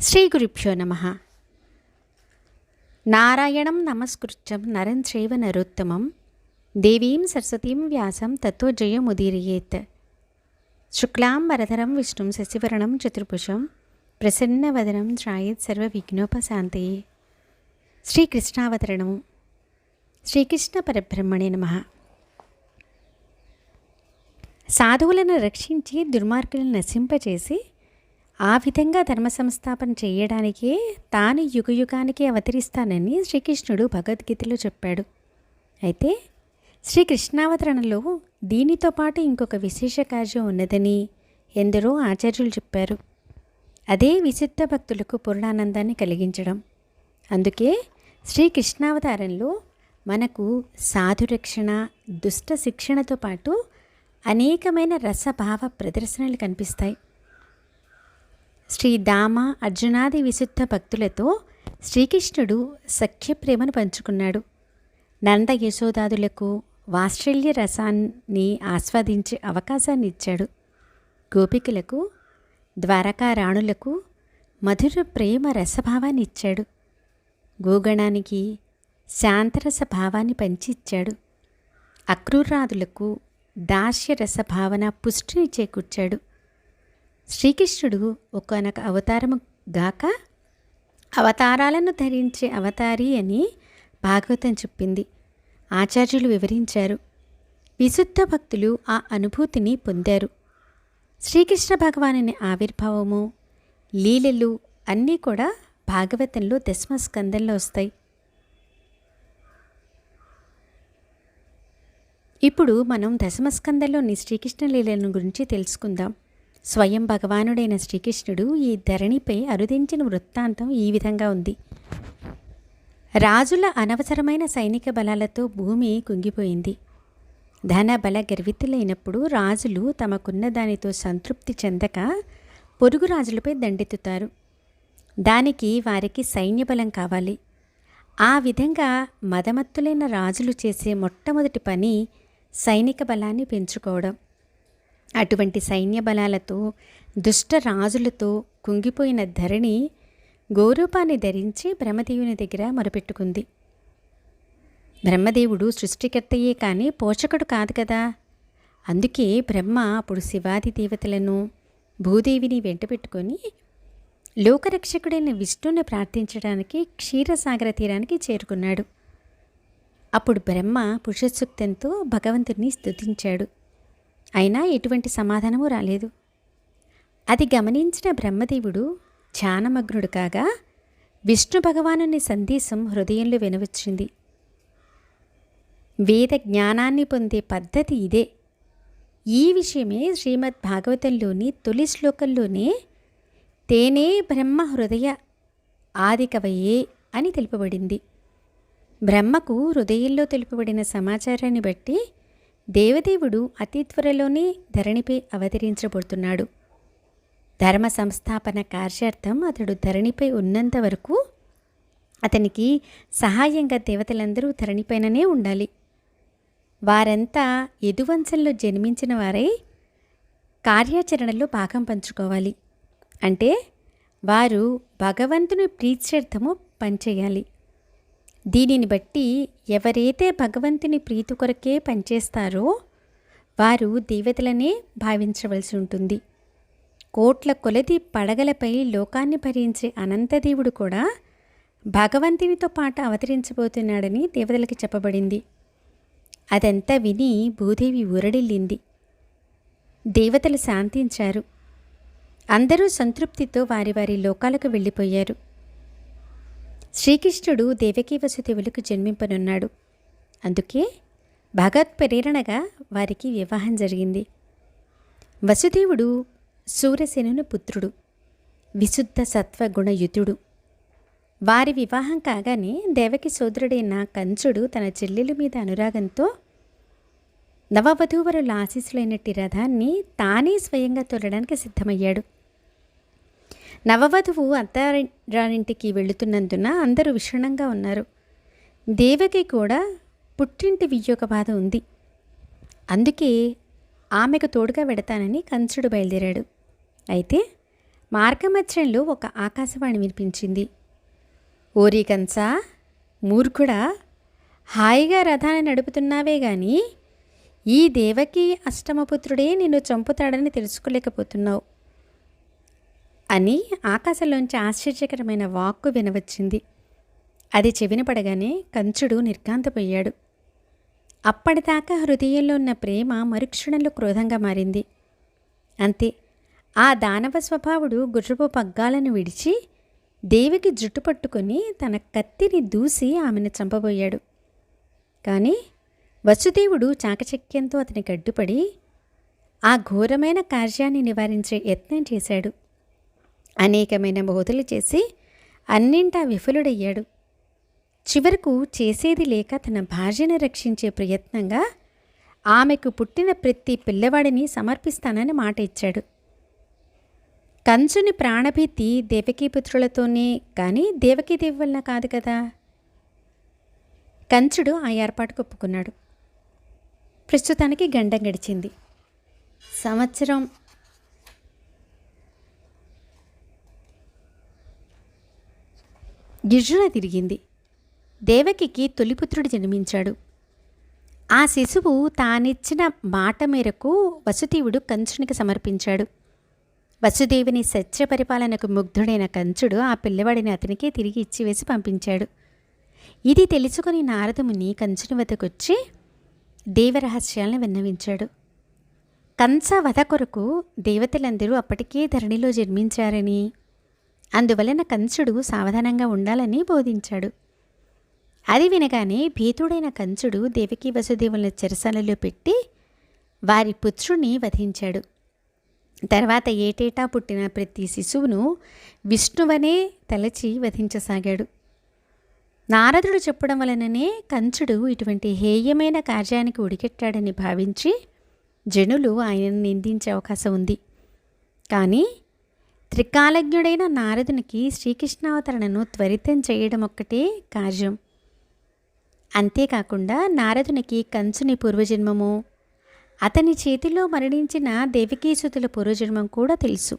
శ్రీ గురుభ్యో నమ. నారాయణం నమస్కృత్యం నరం చైవ నరోత్తమం. దేవీం సరస్వతీం వ్యాసం తత్వ జయముదీరయేత్. శుక్లాం వరధరం విష్ణుం శశివరణం చతుర్భుషం ప్రసన్నవదనం ధ్రాయేత్ సర్వ విఘ్నోపశాంతయే శ్రీకృష్ణావతరణము శ్రీకృష్ణ పరబ్రహ్మణే నమ. సాధువులను రక్షించి దుర్మార్గులను నశింపచేసి ఆ విధంగా ధర్మ సంస్థాపన చేయడానికే తాను యుగయుగానికి అవతరిస్తానని శ్రీకృష్ణుడు భగవద్గీతలో చెప్పాడు. అయితే శ్రీకృష్ణావతరణలో దీనితో పాటు ఇంకొక విశేష కార్యం ఉన్నదని ఎందరో ఆచార్యులు చెప్పారు. అదే విశుద్ధ భక్తులకు పూర్ణానందాన్ని కలిగించడం. అందుకే శ్రీకృష్ణావతారంలో మనకు సాధురక్షణ దుష్ట శిక్షణతో పాటు అనేకమైన రసభావ ప్రదర్శనలు కనిపిస్తాయి. శ్రీ దామ అర్జునాది విశుద్ధ భక్తులతో శ్రీకృష్ణుడు సఖ్యప్రేమను పంచుకున్నాడు. నంద యశోదాదులకు వాత్సల్య రసాన్ని ఆస్వాదించే అవకాశాన్ని ఇచ్చాడు. గోపికలకు ద్వారకా రాణులకు మధుర ప్రేమ రసభావాన్ని ఇచ్చాడు. గోగణానికి శాంతరస భావాన్ని పంచి ఇచ్చాడు అక్రూరాదులకు దాస్యరస భావన పుష్టిని చేకూర్చాడు. శ్రీకృష్ణుడు ఒకనొక అవతారము గాక అవతారాలను ధరించే అవతారి అని భాగవతం చెప్పింది. ఆచార్యులు వివరించారు. విశుద్ధ భక్తులు ఆ అనుభూతిని పొందారు. శ్రీకృష్ణ భగవానుని ఆవిర్భావము లీలలు అన్నీ కూడా భాగవతంలో దశమస్కందంలో వస్తాయి. ఇప్పుడు మనం దశమస్కందంలోని శ్రీకృష్ణ లీలలను గురించి తెలుసుకుందాం. స్వయం భగవానుడైన శ్రీకృష్ణుడు ఈ ధరణిపై అరుదించిన వృత్తాంతం ఈ విధంగా ఉంది. రాజుల అనవసరమైన సైనిక బలాలతో భూమి కుంగిపోయింది. ధన బల గర్వితులైనప్పుడు రాజులు తమకున్న దానితో సంతృప్తి చెందక పొరుగు రాజులపై దండెత్తుతారు. దానికి వారికి సైన్యబలం కావాలి. ఆ విధంగా మదమత్తులైన రాజులు చేసే మొట్టమొదటి పని సైనిక బలాన్ని పెంచుకోవడం. అటువంటి సైన్య బలాలతో దుష్ట రాజులతో కుంగిపోయిన ధరణి గోరూపాన్ని ధరించి బ్రహ్మదేవుని దగ్గర మొరపెట్టుకుంది. బ్రహ్మదేవుడు సృష్టికర్తయే కానీ పోషకుడు కాదు కదా. అందుకే బ్రహ్మ అప్పుడు శివాది దేవతలను భూదేవిని వెంటబెట్టుకొని లోకరక్షకుడైన విష్ణుని ప్రార్థించడానికి క్షీరసాగర తీరానికి చేరుకున్నాడు. అప్పుడు బ్రహ్మ పురుషసూక్తంతో భగవంతుడిని స్తుతించాడు. అయినా ఎటువంటి సమాధానము రాలేదు. అది గమనించిన బ్రహ్మదేవుడు ధ్యానమగ్నుడు కాగా విష్ణు భగవానుని సందేశం హృదయంలో వినవచ్చింది. వేద జ్ఞానాన్ని పొందే పద్ధతి ఇదే. ఈ విషయమే శ్రీమద్ భాగవతంలోని తొలి శ్లోకంలోనే తేనే బ్రహ్మ హృదయ ఆదికవయే అని తెలుపబడింది. బ్రహ్మకు హృదయంలో తెలుపబడిన సమాచారాన్ని బట్టి దేవదేవుడు అతి త్వరలోనే ధరణిపై అవతరించబడుతున్నాడు ధర్మ సంస్థాపన కార్యార్థం అతడు ధరణిపై ఉన్నంత వరకు అతనికి సహాయంగా దేవతలందరూ ధరణిపైననే ఉండాలి. వారంతా ఎదువంశంలో జన్మించిన వారై కార్యాచరణలో భాగం పంచుకోవాలి. అంటే వారు భగవంతుని ప్రీత్యర్థము పనిచేయాలి. దీనిని బట్టి ఎవరైతే భగవంతుని ప్రీతి కొరకే పనిచేస్తారో వారు దేవతలనే భావించవలసి ఉంటుంది. కోట్ల కొలది పడగలపై లోకాన్ని భరించే అనంతదేవుడు కూడా భగవంతునితో పాటు అవతరించబోతున్నాడని దేవతలకి చెప్పబడింది. అదంతా విని భూదేవి ఊరడిల్లింది. దేవతలు శాంతించారు. అందరూ సంతృప్తితో వారి వారి లోకాలకు వెళ్ళిపోయారు. శ్రీకృష్ణుడు దేవకీ వసుదేవులకు జన్మింపనున్నాడు. అందుకే భగవత్ ప్రేరణగా వారికి వివాహం జరిగింది. వసుదేవుడు సూర్యసేనుని పుత్రుడు విశుద్ధ సత్వగుణయుతుడు. వారి వివాహం కాగానే దేవకి సోదరుడైన కంచుడు తన చెల్లెల మీద అనురాగంతో నవవధూవరుల ఆశీస్సులైనట్టి రథాన్ని తానే స్వయంగా తొలడానికి సిద్ధమయ్యాడు. నవవధువు అత్తారింటికి వెళుతున్నందున అందరూ విషణంగా ఉన్నారు. దేవకి కూడా పుట్టింటి వియ్యొక బాధ ఉంది. అందుకే ఆమెకు తోడుగా వెడతానని కంచుడు బయలుదేరాడు. అయితే మార్గమధ్యంలో ఒక ఆకాశవాణి వినిపించింది. ఓరి కంసా మూర్ఖుడా హాయిగా రథాన్ని నడుపుతున్నావే కానీ ఈ దేవకి అష్టమపుత్రుడే నిన్ను చంపుతాడని తెలుసుకోలేకపోతున్నావు. అని ఆకాశంలోంచి ఆశ్చర్యకరమైన వాక్కు వినవచ్చింది. అది చెవిన పడగానే కంచుడు నిర్గాంతపోయాడు అప్పటిదాకా హృదయంలో ఉన్న ప్రేమ మరుక్షణంలో క్రోధంగా మారింది. అంతే ఆ దానవ స్వభావుడు గుర్రపు పగ్గాలను విడిచి దేవికి జుట్టు పట్టుకొని తన కత్తిని దూసి ఆమెను చంపబోయాడు. కానీ వసుదేవుడు చాకచక్యంతో అతని గడ్డుపడి ఆ ఘోరమైన కార్యాన్ని నివారించే యత్నం చేశాడు. అనేకమైన బోధలు చేసి అన్నింటా విఫలుడయ్యాడు. చివరకు చేసేది లేక తన భార్యను రక్షించే ప్రయత్నంగా ఆమెకు పుట్టిన ప్రతి పిల్లవాడిని సమర్పిస్తానని మాట ఇచ్చాడు. కంచుని ప్రాణభీతి దేవకీపుత్రులతోనే కానీ దేవకీదేవి వలన కాదు కదా? కంచుడు ఆ ఏర్పాటుకు ఒప్పుకున్నాడు. ప్రస్తుతానికి గండం గడిచింది. సంవత్సరం గిర్జున తిరిగింది. దేవకికి తొలిపుత్రుడు జన్మించాడు. ఆ శిశువు తానిచ్చిన మాట మేరకు వసుదేవుడు కంచునికి సమర్పించాడు. వసుదేవుని సత్య పరిపాలనకు ముగ్ధుడైన కంచుడు ఆ పిల్లవాడిని అతనికే తిరిగి ఇచ్చివేసి పంపించాడు. ఇది తెలుసుకుని నారదముని కంచుని వద్దకొచ్చి దేవరహస్యాలను విన్నవించాడు. కంస వధ కొరకు దేవతలందరూ అప్పటికే ధరణిలో జన్మించారని అందువలన కంసుడు సావధానంగా ఉండాలని బోధించాడు. అది వినగానే భీతుడైన కంసుడు దేవకీ వసుదేవులను చెరసాలలో పెట్టి వారి పుత్రుని వధించాడు. తర్వాత ఏటేటా పుట్టిన ప్రతి శిశువును విష్ణువనే తలచి వధించసాగాడు. నారదుడు చెప్పడం వలననే కంచుడు ఇటువంటి హేయమైన కార్యానికి ఉడికెట్టాడని భావించి జనులు ఆయనను నిందించే అవకాశం ఉంది. కానీ త్రికాలజ్ఞుడైన నారదునికి శ్రీకృష్ణావతరణను త్వరితం చేయడం ఒక్కటే కార్యం. అంతేకాకుండా నారదునికి కంచుని పూర్వజన్మము అతని చేతిలో మరణించిన దేవికీసుతుల పూర్వజన్మం కూడా తెలుసు.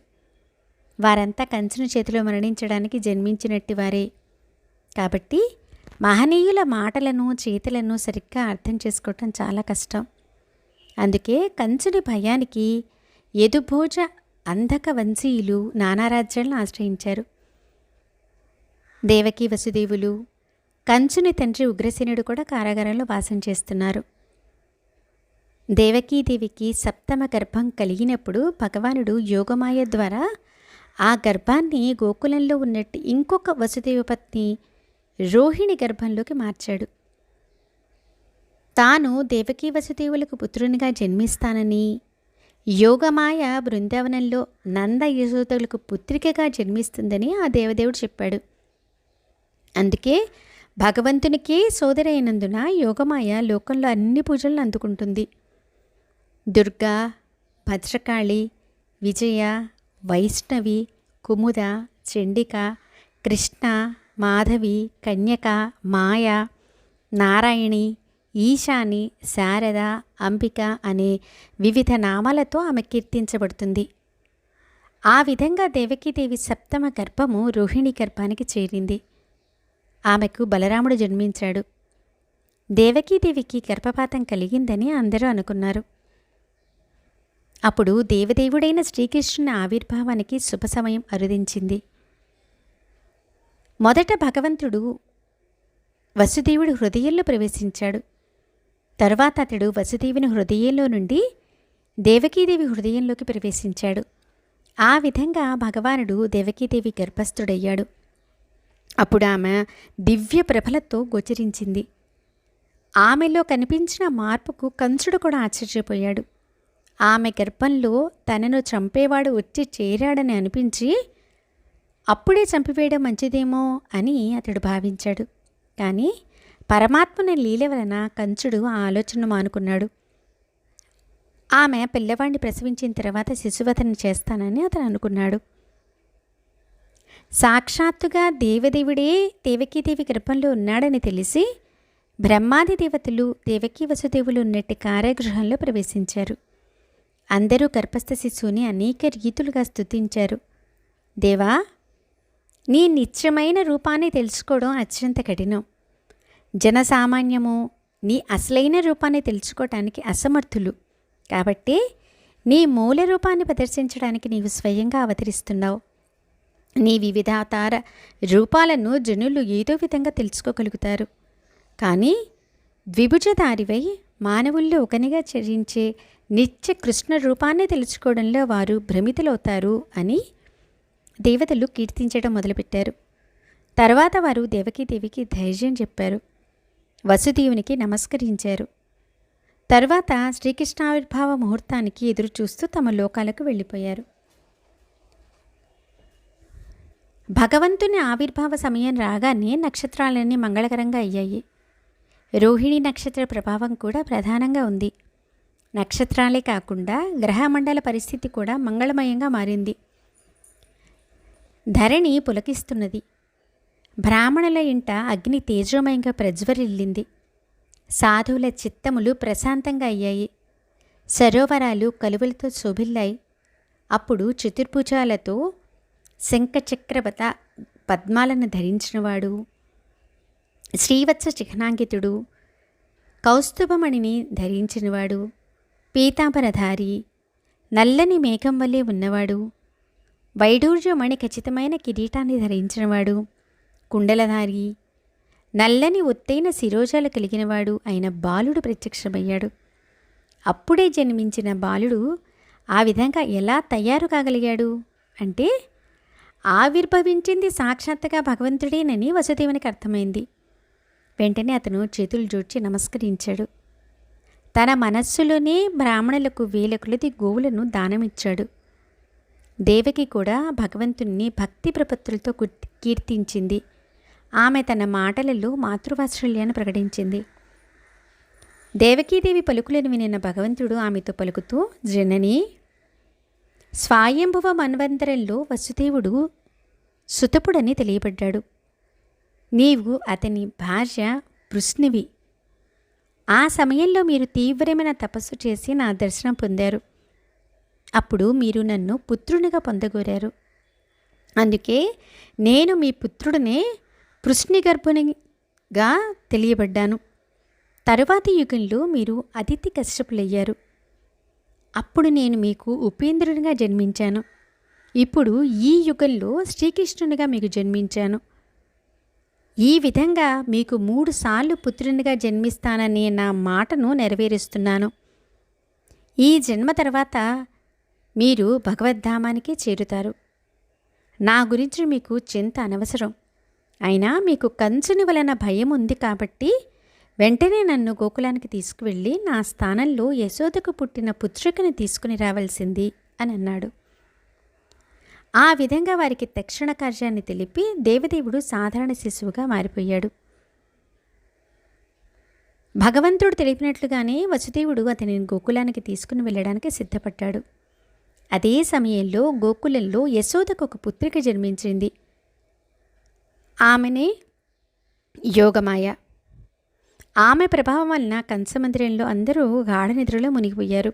వారంతా కంచుని చేతిలో మరణించడానికి జన్మించినట్టి వారే. కాబట్టి మహనీయుల మాటలను చేతులను సరిగ్గా అర్థం చేసుకోవటం చాలా కష్టం. అందుకే కంచుని భయానికి ఎదుభోజ అంధక వంశీయులు నానారాజ్యాలను ఆశ్రయించారు. దేవకి వసుదేవులు కంచుని తండ్రి ఉగ్రసేనుడు కూడా కారాగారంలో వాసం చేస్తున్నారు. దేవకీదేవికి సప్తమ గర్భం కలిగినప్పుడు భగవానుడు యోగమాయ ద్వారా ఆ గర్భాన్ని గోకులంలో ఉన్నట్టు ఇంకొక వసుదేవ పత్ని రోహిణి గర్భంలోకి మార్చాడు. తాను దేవకీ వసుదేవులకు పుత్రునిగా జన్మిస్తానని యోగమాయ బృందావనంలో నంద యశోదలకు పుత్రికగా జన్మిస్తుందని ఆ దేవదేవుడు చెప్పాడు. అందుకే భగవంతునికే అయినందున యోగమాయ లోకంలో అన్ని పూజలను అందుకుంటుంది. దుర్గా భద్రకాళి విజయ వైష్ణవి కుముద చండిక కృష్ణ మాధవి కన్యక మాయ నారాయణి ఈశాని శారద అంబిక అనే వివిధ నామాలతో ఆమె కీర్తించబడుతుంది. ఆ విధంగా దేవకీదేవి సప్తమ గర్భము రోహిణి గర్భానికి చేరింది. ఆమెకు బలరాముడు జన్మించాడు. దేవకీదేవికి గర్భపాతం కలిగిందని అందరూ అనుకున్నారు. అప్పుడు దేవదేవుడైన శ్రీకృష్ణుని ఆవిర్భావానికి శుభ సమయం అరుదించింది. మొదట భగవంతుడు వసుదేవుడు హృదయంలో ప్రవేశించాడు. తర్వాత అతడు వసుదేవిని హృదయంలో నుండి దేవకీదేవి హృదయంలోకి ప్రవేశించాడు. ఆ విధంగా భగవానుడు దేవకీదేవి గర్భస్థుడయ్యాడు. అప్పుడు ఆమె దివ్య ప్రభలతో గోచరించింది. ఆమెలో కనిపించిన మార్పుకు కంసుడు కూడా ఆశ్చర్యపోయాడు. ఆమె గర్భంలో తనను చంపేవాడు వచ్చి చేరాడని అనిపించి అప్పుడే చంపివేయడం మంచిదేమో అని అతడు భావించాడు. కానీ పరమాత్మని లీల వలన కంచుడు ఆ ఆలోచన మానుకున్నాడు. ఆమె పిల్లవాడిని ప్రసవించిన తర్వాత శిశువతని చేస్తానని అతను అనుకున్నాడు. సాక్షాత్తుగా దేవదేవుడే దేవకీదేవి గర్భంలో ఉన్నాడని తెలిసి బ్రహ్మాది దేవతలు దేవకీ వసుదేవులు ఉన్నట్టు కార్యగృహంలో ప్రవేశించారు. అందరూ గర్భస్థ శిశువుని అనేక రీతులుగా స్తుతించారు. దేవా నీ నిత్యమైన రూపాన్ని తెలుసుకోవడం అత్యంత కఠినం. జనసామాన్యము నీ అసలైన రూపాన్ని తెలుసుకోవటానికి అసమర్థులు. కాబట్టి నీ మూల రూపాన్ని ప్రదర్శించడానికి నీవు స్వయంగా అవతరిస్తున్నావు. నీ వివిధాతార రూపాలను జనులు ఏదో విధంగా తెలుసుకోగలుగుతారు. కానీ ద్విభుజధారివై మానవుల్లో ఒకనిగా చరించే నిత్య కృష్ణ రూపాన్ని తెలుసుకోవడంలో వారు భ్రమితులవుతారు అని దేవతలు కీర్తించడం మొదలుపెట్టారు. తర్వాత వారు దేవకీదేవికి ధైర్యం చెప్పారు. వసుదేవునికి నమస్కరించారు. తర్వాత శ్రీకృష్ణావిర్భావ ముహూర్తానికి ఎదురు చూస్తూ తమ లోకాలకు వెళ్ళిపోయారు. భగవంతుని ఆవిర్భావ సమయం రాగానే నక్షత్రాలన్నీ మంగళకరంగా అయ్యాయి. రోహిణి నక్షత్ర ప్రభావం కూడా ప్రధానంగా ఉంది. నక్షత్రాలే కాకుండా గ్రహమండల పరిస్థితి కూడా మంగళమయంగా మారింది. ధరణి పులకిస్తున్నది. బ్రాహ్మణుల ఇంట అగ్ని తేజోమయంగా ప్రజ్వరిల్లింది సాధువుల చిత్తములు ప్రశాంతంగా అయ్యాయి. సరోవరాలు కలువలతో శోభిల్లాయి. అప్పుడు చతుర్భుజాలతో శంఖచక్రవత పద్మాలను ధరించినవాడు. శ్రీవత్స చిహ్నాంకితుడు. కౌస్తుభమణిని ధరించినవాడు. పీతాంబరధారి. నల్లని మేఘం వల్లే ఉన్నవాడు. వైడూర్యమణి ఖచ్చితమైన కిరీటాన్ని ధరించినవాడు. కుండలధారి. నల్లని ఒత్తైన శిరోజాలు కలిగినవాడు అయిన బాలుడు ప్రత్యక్షమయ్యాడు. అప్పుడే జన్మించిన బాలుడు ఆ విధంగా ఎలా తయారు కాగలిగాడు? అంటే ఆవిర్భవించింది సాక్షాత్తుగా భగవంతుడేనని వసుదేవునికి అర్థమైంది. వెంటనే అతను చేతులు జోడ్చి నమస్కరించాడు. తన మనస్సులోనే బ్రాహ్మణులకు వేల కొలది గోవులను దానమిచ్చాడు. దేవకి కూడా భగవంతుణ్ణి భక్తి ప్రపత్తులతో కీర్తించింది. ఆమె తన మాటలలో మాతృవాత్సల్యాన్ని ప్రకటించింది. దేవకీదేవి పలుకులను వినిన భగవంతుడు ఆమెతో పలుకుతూ జనని స్వాయంభవ మన్వంతరంలో వసుదేవుడు సుతపుడని తెలియబడ్డాడు. నీవు అతని భార్య పృష్ణివి ఆ సమయంలో మీరు తీవ్రమైన తపస్సు చేసి నా దర్శనం పొందారు. అప్పుడు మీరు నన్ను పుత్రునిగా పొందగోరారు. అందుకే నేను మీ పుత్రుడినే పృష్ణి గర్భునిగా తెలియబడ్డాను. తరువాతి యుగంలో మీరు అతిథి కశ్యపులయ్యారు. అప్పుడు నేను మీకు ఉపేంద్రునిగా జన్మించాను. ఇప్పుడు ఈ యుగంలో శ్రీకృష్ణునిగా మీకు జన్మించాను. ఈ విధంగా మీకు మూడు సార్లు పుత్రునిగా జన్మిస్తానని నా మాటను నెరవేరుస్తున్నాను. ఈ జన్మ తర్వాత మీరు భగవద్ధామానికి చేరుతారు. నా గురించి మీకు చింత అనవసరం. అయినా మీకు కంచుని వలన భయం ఉంది కాబట్టి వెంటనే నన్ను గోకులానికి తీసుకువెళ్ళి నా స్థానంలో యశోదకు పుట్టిన పుత్రికని తీసుకుని రావాల్సింది అని అన్నాడు. ఆ విధంగా వారికి తక్షణ కార్యాన్ని తెలిపి దేవదేవుడు సాధారణ శిశువుగా మారిపోయాడు. భగవంతుడు తెలిపినట్లుగానే వసుదేవుడు అతనిని గోకులానికి తీసుకుని వెళ్ళడానికి సిద్ధపడ్డాడు. అదే సమయంలో గోకులంలో యశోదకు ఒక పుత్రిక జన్మించింది. ఆమెనే యోగమాయ. ఆమె ప్రభావం వలన కంసమందిరంలో అందరూ గాఢ నిద్రలో మునిగిపోయారు.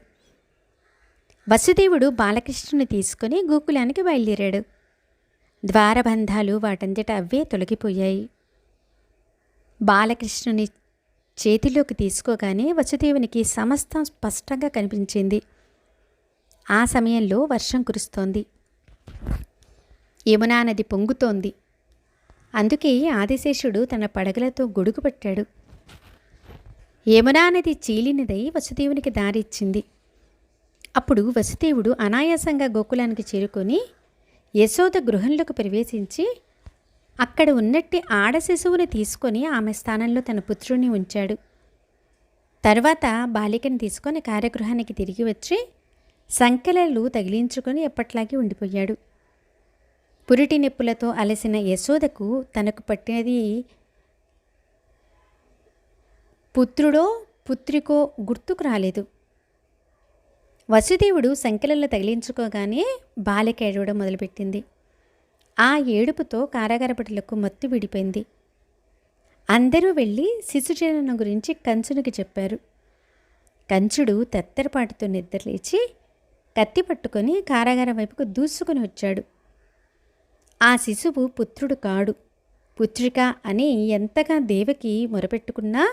వసుదేవుడు బాలకృష్ణుని తీసుకుని గోకులానికి బయలుదేరాడు. ద్వారబంధాలు వాటంతట అవే తొలగిపోయాయి. బాలకృష్ణుని చేతిలోకి తీసుకోగానే వసుదేవునికి సమస్తం స్పష్టంగా కనిపించింది. ఆ సమయంలో వర్షం కురుస్తోంది. యమునా నది పొంగుతోంది. అందుకే ఆదిశేషుడు తన పడగలతో గొడుగు పట్టాడు. యమునా నది చీలినదై వసుదేవునికి దారిచ్చింది. అప్పుడు వసుదేవుడు అనాయాసంగా గోకులానికి చేరుకొని యశోద గృహంలోకి ప్రవేశించి అక్కడ ఉన్నట్టి ఆడ శిశువుని తీసుకొని ఆమె స్థానంలో తన పుత్రుణ్ణి ఉంచాడు. తర్వాత బాలికను తీసుకొని కార్యగృహానికి తిరిగి వచ్చి సంకెలలు తగిలించుకొని ఎప్పట్లాగే ఉండిపోయాడు. పురిటి నొప్పులతో అలసిన యశోదకు తనకు పట్టినది పుత్రుడో పుత్రికో గుర్తుకు రాలేదు. వసుదేవుడు సంఖ్యలలో తగిలించుకోగానే బాలిక ఏడవడం మొదలుపెట్టింది. ఆ ఏడుపుతో కారాగారపటులకు మత్తు విడిపోయింది. అందరూ వెళ్ళి శిశుజనన గురించి కంచునికి చెప్పారు. కంచుడు తత్తరపాటుతో నిద్రలేచి కత్తి పట్టుకొని కారాగారం వైపుకు దూసుకుని వచ్చాడు. ఆ శిశువు పుత్రుడు కాడు. పుత్రిక అని ఎంతగా దేవకి మొరపెట్టుకున్నా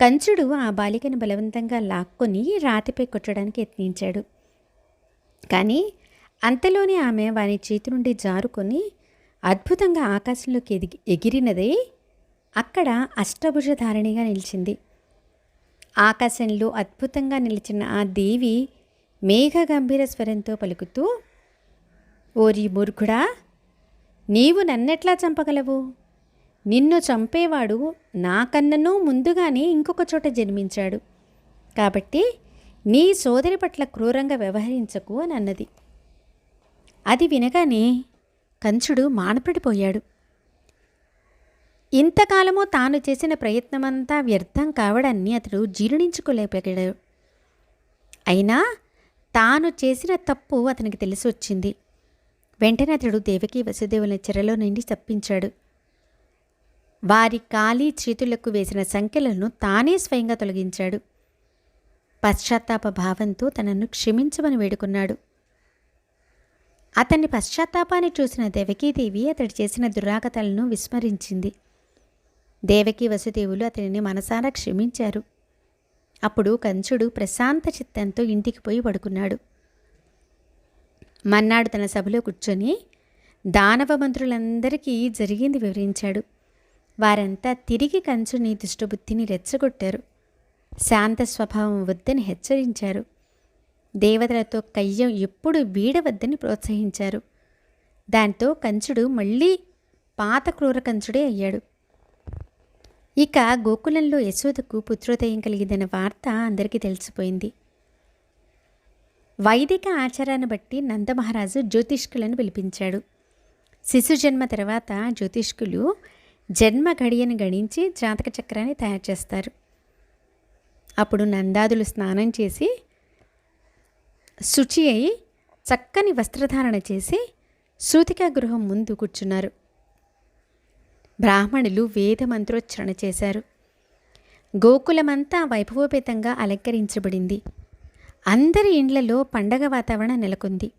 కంచుడు ఆ బాలికను బలవంతంగా లాక్కొని రాతిపై కొట్టడానికి యత్నించాడు. కానీ అంతలోనే ఆమె వాని చేతి నుండి జారుకొని అద్భుతంగా ఆకాశంలోకి ఎదిగి ఎగిరినదే అక్కడ అష్టభుజధారిణిగా నిలిచింది. ఆకాశంలో అద్భుతంగా నిలిచిన ఆ దేవి మేఘ గంభీర స్వరంతో పలుకుతూ ఓరి మూర్ఖుడా నీవు నన్నెట్లా చంపగలవు? నిన్ను చంపేవాడు నాకన్నను ముందుగానే ఇంకొక చోట జన్మించాడు. కాబట్టి నీ సోదరి పట్ల క్రూరంగా వ్యవహరించకు అని అన్నది. అది వినగానే కంచుడు మానపడిపోయాడు. ఇంతకాలము తాను చేసిన ప్రయత్నమంతా వ్యర్థం కావడాన్ని అతడు జీర్ణించుకోలేకపోయాడు. అయినా తాను చేసిన తప్పు అతనికి తెలిసి వచ్చింది వెంటనే అతడు దేవకి వసుదేవుల చెరలో నుండి తప్పించాడు వారి ఖాళీ చేతులకు వేసిన సంఖ్యలను తానే స్వయంగా తొలగించాడు. పశ్చాత్తాప భావంతో తనను క్షమించమని వేడుకున్నాడు. అతని పశ్చాత్తాపాన్ని చూసిన దేవకీదేవి అతడు చేసిన దురాగతలను విస్మరించింది. దేవకి వసుదేవులు అతనిని మనసారా క్షమించారు. అప్పుడు కంచుడు ప్రశాంత చిత్తంతో ఇంటికి పోయి పడుకున్నాడు. మన్నాడు తన సభలో కూర్చొని దానవ మంత్రులందరికీ జరిగింది వివరించాడు. వారంతా తిరిగి కంచుని దుష్టబుద్ధిని రెచ్చగొట్టారు. శాంత స్వభావం వద్దని హెచ్చరించారు. దేవతలతో కయ్యం ఎప్పుడు వీడవద్దని ప్రోత్సహించారు. దాంతో కంచుడు మళ్ళీ పాత క్రూర కంచుడే అయ్యాడు. ఇక గోకులంలో యశోదకు పుత్రోదయం కలిగిందన్న వార్త అందరికీ తెలిసిపోయింది. వైదిక ఆచారాన్ని బట్టి నందమహారాజు జ్యోతిష్కులను పిలిపించాడు. శిశు జన్మ తర్వాత జ్యోతిష్కులు జన్మ గడియను గణించి జాతక చక్రాన్ని తయారు చేస్తారు. అప్పుడు నందాదులు స్నానం చేసి శుచి అయి చక్కని వస్త్రధారణ చేసి సూతికా గృహం ముందు కూర్చున్నారు. బ్రాహ్మణులు వేద మంత్రోచ్చరణ చేశారు. గోకులమంతా వైభవోపేతంగా అలంకరించబడింది. అందరి ఇండ్లలో పండగ వాతావరణం నెలకొంది.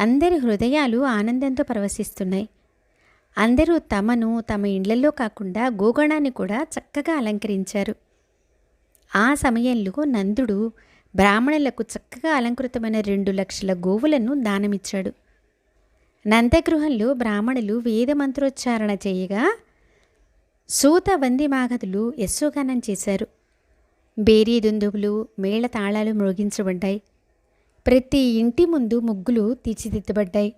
అందరి హృదయాలు ఆనందంతో పరవశిస్తున్నాయి. అందరూ తమను తమ ఇండ్లలో కాకుండా గోగణాన్ని కూడా చక్కగా అలంకరించారు. ఆ సమయంలో నందుడు బ్రాహ్మణులకు చక్కగా అలంకృతమైన రెండు లక్షల గోవులను దానమిచ్చాడు. నందగృహంలో బ్రాహ్మణులు వేద మంత్రోచ్చారణ చేయగా సూత వంది మాగదులు యశోగానం చేశారు. బేరీ దుందువులు మేళ తాళాలు మ్రోగించబడ్డాయి ప్రతి ఇంటి ముందు ముగ్గులు తీర్చిదిద్దబడ్డాయి.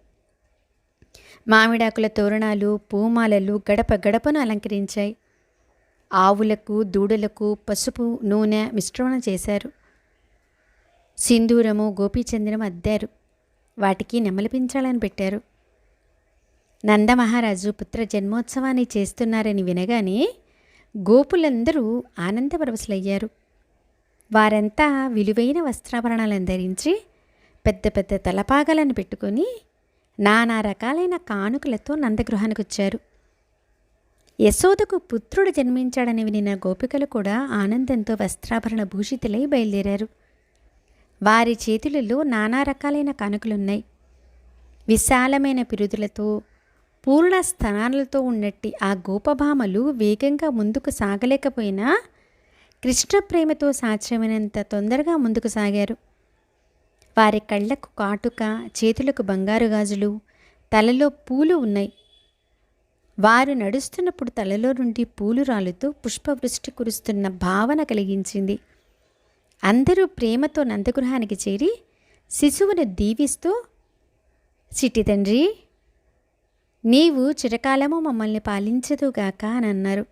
మామిడాకుల తోరణాలు పూమాలలు గడప గడపను అలంకరించాయి. ఆవులకు దూడలకు పసుపు నూనె మిశ్రమణ చేశారు. సింధూరము గోపీచంద్రం అద్దారు. వాటికి నెమలిపించాలని పెట్టారు. నందమహారాజు పుత్ర జన్మోత్సవాన్ని చేస్తున్నారని వినగానే గోపులందరూ ఆనందపరవశులయ్యారు. వారంతా విలువైన వస్త్రాభరణాలను ధరించి పెద్ద పెద్ద తలపాగాలను పెట్టుకొని నానా రకాలైన కానుకలతో నందగృహానికి వచ్చారు. యశోదకు పుత్రుడు జన్మించాడని వినిన గోపికలు కూడా ఆనందంతో వస్త్రాభరణ భూషితులై బయలుదేరారు. వారి చేతులలో నానా రకాలైన కానుకలున్నాయి. విశాలమైన పిరుదులతో పూర్ణ స్థానాలతో ఉన్నట్టి ఆ గోపభామలు వేగంగా ముందుకు సాగలేకపోయినా కృష్ణ ప్రేమతో సాధ్యమైనంత తొందరగా ముందుకు సాగారు. వారి కళ్ళకు కాటుక చేతులకు బంగారు గాజులు తలలో పూలు ఉన్నాయి. వారు నడుస్తున్నప్పుడు తలలో నుండి పూలు రాలుతూ పుష్పవృష్టి కురుస్తున్న భావన కలిగించింది. అందరూ ప్రేమతో నందగృహానికి చేరి శిశువును దీవిస్తూ చిట్టి తండ్రి నీవు చిరకాలము మమ్మల్ని పాలించదుగాక అని అన్నారు.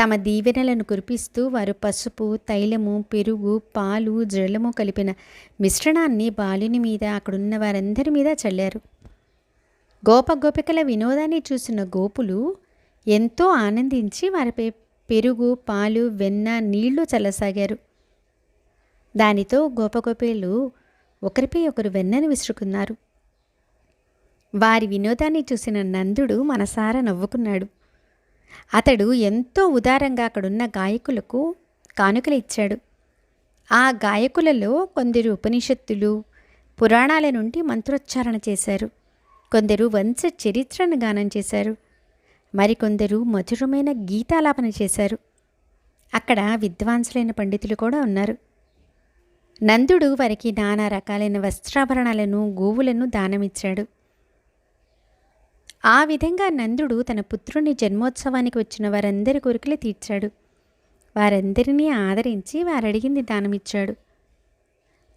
తమ దీవెనలను కురిపిస్తూ వారు పసుపు తైలము పెరుగు పాలు జలము కలిపిన మిశ్రణాన్ని బాలుని మీద అక్కడున్న వారందరి మీద చల్లారు. గోప గోపికల వినోదాన్ని చూసిన గోపులు ఎంతో ఆనందించి వారిపై పెరుగు పాలు వెన్న నీళ్ళు చల్లసాగారు. దానితో గోపగోపేలు ఒకరిపై ఒకరు వెన్నను విసురుకున్నారు. వారి వినోదాన్ని చూసిన నందుడు మనసారా నవ్వుకున్నాడు. అతడు ఎంతో ఉదారంగా అక్కడున్న గాయకులకు కానుకలు ఇచ్చాడు. ఆ గాయకులలో కొందరు ఉపనిషత్తులు పురాణాల నుండి మంత్రోచ్చారణ చేశారు. కొందరు వంశ చరిత్రను గానం చేశారు. మరికొందరు మధురమైన గీతాలాపన చేశారు. అక్కడ విద్వాంసులైన పండితులు కూడా ఉన్నారు. నందుడు వారికి నానా రకాలైన వస్త్రాభరణాలను గోవులను దానమిచ్చాడు. ఆ విధంగా నందుడు తన పుత్రుని జన్మోత్సవానికి వచ్చిన వారందరి కోరికలు తీర్చాడు. వారందరినీ ఆదరించి వారడిగింది దానమిచ్చాడు.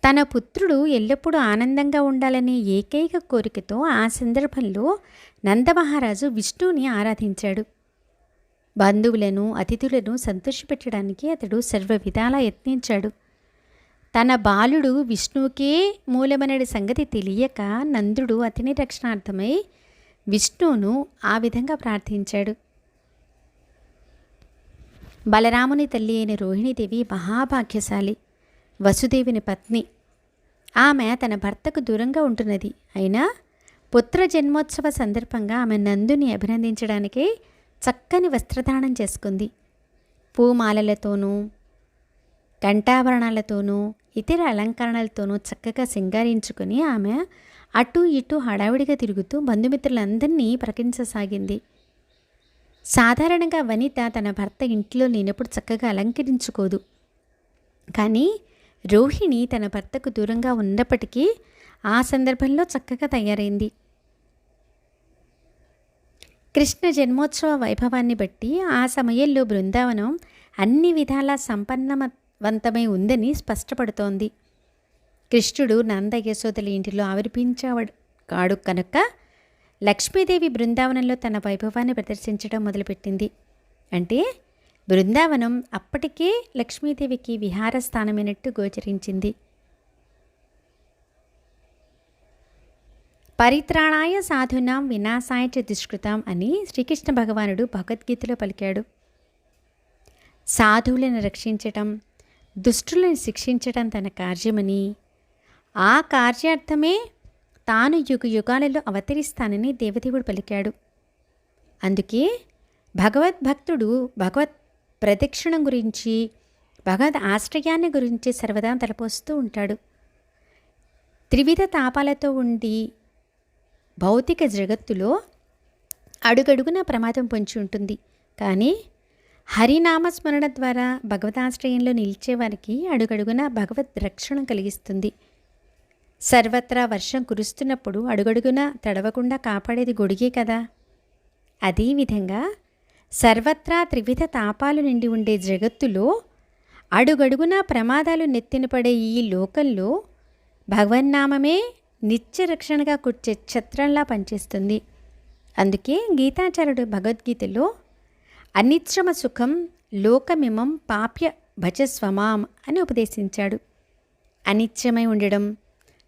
తన పుత్రుడు ఎల్లప్పుడూ ఆనందంగా ఉండాలనే ఏకైక కోరికతో ఆ సందర్భంలో నందమహారాజు విష్ణువుని ఆరాధించాడు. బంధువులను అతిథులను సంతోషపెట్టడానికి అతడు సర్వ విధాలా యత్నించాడు. తన బాలుడు విష్ణువుకే మూలమనడి సంగతి తెలియక నందుడు అతని రక్షణార్థమై విష్ణువును ఆ విధంగా ప్రార్థించాడు. బలరాముని తల్లి అయిన రోహిణీదేవి మహాభాగ్యశాలి వసుదేవిని పత్ని. ఆమె తన భర్తకు దూరంగా ఉంటున్నది. అయినా పుత్ర జన్మోత్సవ సందర్భంగా ఆమె నందుని అభినందించడానికి చక్కని వస్త్రధారణం చేసుకుంది. పూమాలలతోనూ కంఠాభరణాలతోనూ ఇతర అలంకరణలతోనూ చక్కగా సింగారించుకుని ఆమె అటు ఇటు హడావిడిగా తిరుగుతూ బంధుమిత్రులందరినీ ప్రకటించసాగింది. సాధారణంగా వనిత తన భర్త ఇంట్లో లేనప్పుడు చక్కగా అలంకరించుకోదు. కానీ రోహిణి తన భర్తకు దూరంగా ఉన్నప్పటికీ ఆ సందర్భంలో చక్కగా తయారైంది. కృష్ణ జన్మోత్సవ వైభవాన్ని బట్టి ఆ సమయంలో బృందావనం అన్ని విధాలా సంపన్నవంతమై ఉందని స్పష్టపడుతోంది. కృష్ణుడు నంద యశోదల ఇంటిలో ఆవిర్భించేవాడు కాడు కనుక లక్ష్మీదేవి బృందావనంలో తన వైభవాన్ని ప్రదర్శించడం మొదలుపెట్టింది. అంటే బృందావనం అప్పటికే లక్ష్మీదేవికి విహారస్థానమైనట్టు గోచరించింది. పరిత్రాణాయ సాధునాం వినాశాయ చ దుష్కృతాం అని శ్రీకృష్ణ భగవానుడు భగవద్గీతలో పలికాడు. సాధువులను రక్షించటం దుష్టులను శిక్షించటం తన కార్యమని ఆ కార్యార్థమే తాను యుగ యుగాలలో అవతరిస్తానని దేవదేవుడు పలికాడు. అందుకే భగవద్భక్తుడు భగవత్ ప్రదక్షిణం గురించి భగవద్ ఆశ్రయాన్ని గురించి సర్వదా తలపోస్తూ ఉంటాడు. త్రివిధ తాపాలతో ఉండి భౌతిక జగత్తులో అడుగడుగున ప్రమాదం పొంచి ఉంటుంది. కానీ హరినామస్మరణ ద్వారా భగవదాశ్రయంలో నిలిచేవారికి అడుగడుగున భగవద్ రక్షణ కలిగిస్తుంది. సర్వత్రా వర్షం కురుస్తున్నప్పుడు అడుగడుగున తడవకుండా కాపాడేది గొడిగే కదా. అదేవిధంగా సర్వత్రా త్రివిధ తాపాలు నిండి ఉండే జగత్తులో అడుగడుగున ప్రమాదాలు నెత్తినపడే ఈ లోకంలో భగవన్నామమే నిత్య రక్షణగా కూర్చే ఛత్రంలా పనిచేస్తుంది. అందుకే గీతాచార్యుడు భగవద్గీతలో అనిశ్రమ సుఖం లోకమిమం పాప్య భజస్వమాం అని ఉపదేశించాడు. అనిత్యమై ఉండడం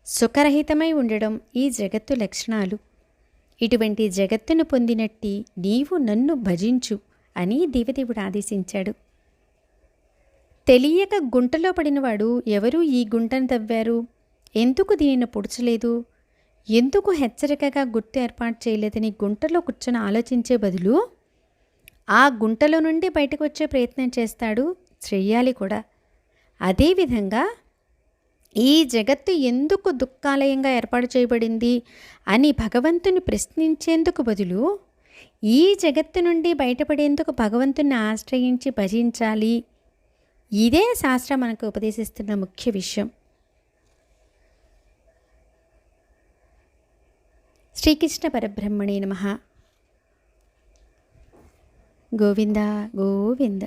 సుఖరహితమై ఉండడం ఈ జగత్తు లక్షణాలు. ఇటువంటి జగత్తును పొందినట్టి నీవు నన్ను భజించు అని దేవదేవుడు ఆదేశించాడు. తెలియక గుంటలో పడినవాడు ఎవరు ఈ గుంటను తవ్వారు? ఎందుకు దీనిని పొడుచలేదు? ఎందుకు హెచ్చరికగా గుర్తు ఏర్పాటు చేయలేదని గుంటలో కూర్చొని ఆలోచించే బదులు ఆ గుంటలో నుండి బయటకు వచ్చే ప్రయత్నం చేస్తాడు చెయ్యాలి కూడా. అదేవిధంగా ఈ జగత్తు ఎందుకు దుఃఖాలయంగా ఏర్పాటు చేయబడింది అని భగవంతుని ప్రశ్నించేందుకు బదులు ఈ జగత్తు నుండి బయటపడేందుకు భగవంతుని ఆశ్రయించి భజించాలి. ఇదే శాస్త్రం మనకు ఉపదేశిస్తున్న ముఖ్య విషయం. శ్రీకృష్ణ పరబ్రహ్మణే నమ. గోవింద గోవింద.